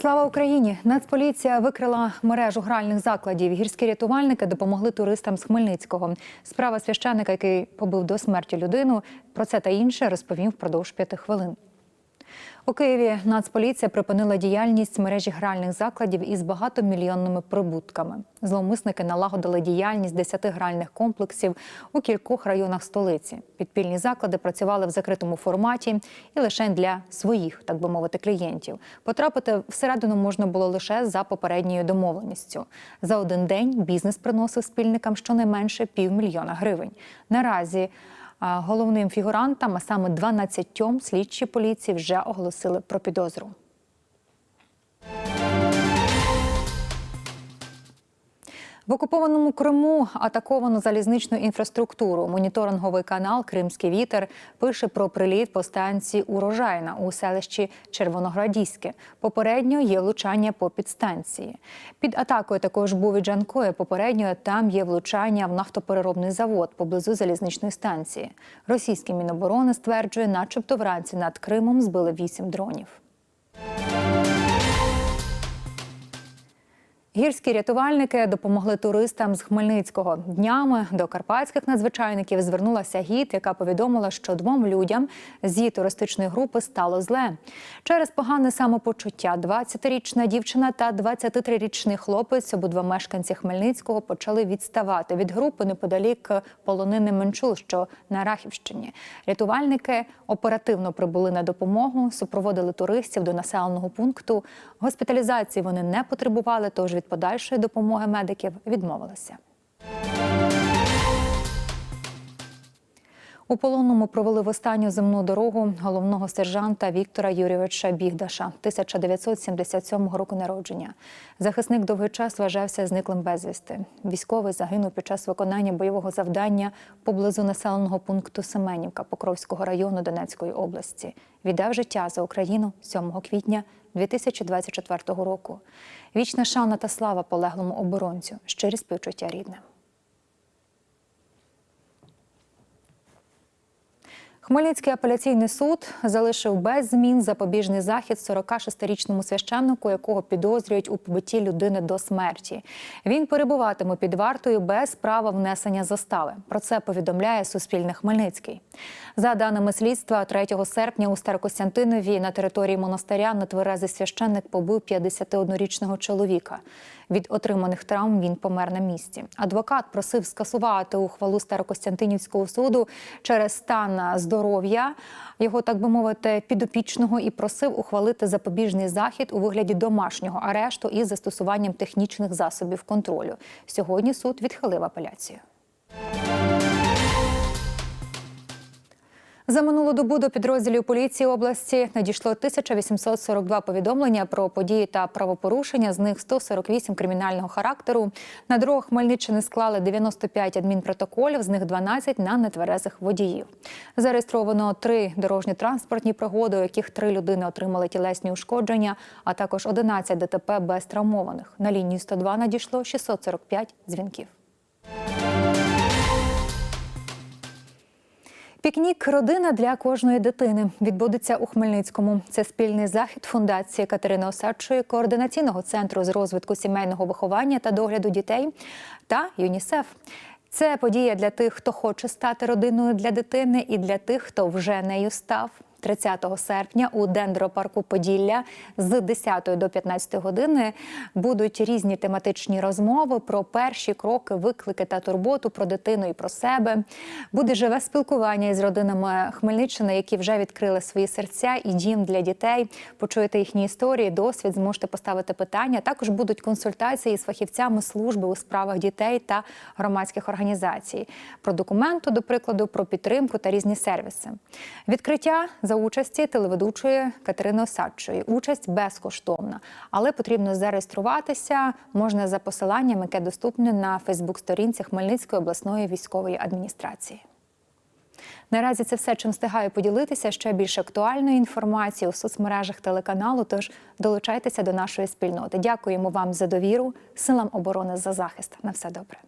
Слава Україні! Нацполіція викрила мережу гральних закладів. Гірські рятувальники допомогли туристам з Хмельницького. Справа священника, який побив до смерті людину. Про це та інше розповім впродовж п'яти хвилин. У Києві Нацполіція припинила діяльність мережі гральних закладів із багатомільйонними прибутками. Зловмисники налагодили діяльність 10 гральних комплексів у кількох районах столиці. Підпільні заклади працювали в закритому форматі і лише для своїх, так би мовити, клієнтів. Потрапити всередину можна було лише за попередньою домовленістю. За один день бізнес приносив спільникам щонайменше півмільйона гривень. Наразі Головним фігурантам, а саме 12 слідчі поліції вже оголосили про підозру. В окупованому Криму атаковано залізничну інфраструктуру. Моніторинговий канал Кримський вітер пише про приліт по станції Урожайна у селищі Червоноградіське. Попередньо є влучання по підстанції. Під атакою також був і Джанкоє. Попередньо там є влучання в нафтопереробний завод поблизу залізничної станції. Російське міноборони стверджує, начебто вранці над Кримом збили вісім дронів. Гірські рятувальники допомогли туристам з Хмельницького. Днями до карпатських надзвичайників звернулася гід, яка повідомила, що двом людям з її туристичної групи стало зле. Через погане самопочуття 20-річна дівчина та 23-річний хлопець, обидва мешканці Хмельницького, почали відставати від групи неподалік полонини Менчул, що на Рахівщині. Рятувальники оперативно прибули на допомогу, супроводили туристів до населеного пункту. Госпіталізації вони не потребували, тож від подальшої допомоги медиків відмовилися. У полонному провели в останню земну дорогу головного сержанта Віктора Юрійовича Бігдаша, 1977 року народження. Захисник довгий час вважався зниклим безвісти. Військовий загинув під час виконання бойового завдання поблизу населеного пункту Семенівка Покровського району Донецької області. Віддав життя за Україну 7 квітня 2024 року. Вічна шана та слава полеглому оборонцю, щирі співчуття рідним. Хмельницький апеляційний суд залишив без змін запобіжний захід 46-річному священнику, якого підозрюють у побитті людини до смерті. Він перебуватиме під вартою без права внесення застави. Про це повідомляє Суспільне Хмельницький. За даними слідства, 3 серпня у Старокостянтинові на території монастиря нетверезий священник побив 51-річного чоловіка. Від отриманих травм він помер на місці. Адвокат просив скасувати ухвалу Старокостянтинівського суду через стан здоров'я його, так би мовити, підопічного і просив ухвалити запобіжний захід у вигляді домашнього арешту із застосуванням технічних засобів контролю. Сьогодні суд відхилив апеляцію. За минулу добу до підрозділів поліції області надійшло 1842 повідомлення про події та правопорушення. З них 148 кримінального характеру. На дорогах Хмельниччини склали 95 адмінпротоколів, з них 12 на нетверезих водіїв. Зареєстровано три дорожні транспортні пригоди, у яких три людини отримали тілесні ушкодження, а також 11 ДТП без травмованих. На лінію 102 надійшло 645 дзвінків. Пікнік родина для кожної дитини відбудеться у Хмельницькому. Це спільний захід фундації Катерини Осадчої, координаційного центру з розвитку сімейного виховання та догляду дітей та ЮНІСЕФ. Це подія для тих, хто хоче стати родиною для дитини, і для тих, хто вже нею став. 30 серпня у дендропарку Поділля з 10 до 15 години будуть різні тематичні розмови про перші кроки, виклики та турботу про дитину і про себе. Буде живе спілкування із родинами Хмельниччини, які вже відкрили свої серця і дім для дітей. Почуєте їхні історії, досвід, зможете поставити питання. Також будуть консультації з фахівцями служби у справах дітей та громадських організацій. Про документи, до прикладу, про підтримку та різні сервіси. Відкриття за участі телеведучої Катерини Осадчої. Участь безкоштовна, але потрібно зареєструватися можна за посиланням, яке доступне на Фейсбук-сторінці Хмельницької обласної військової адміністрації. Наразі це все, чим встигаю поділитися. Ще більше актуальної інформації у соцмережах телеканалу. Тож долучайтеся до нашої спільноти. Дякуємо вам за довіру, силам оборони за захист. На все добре.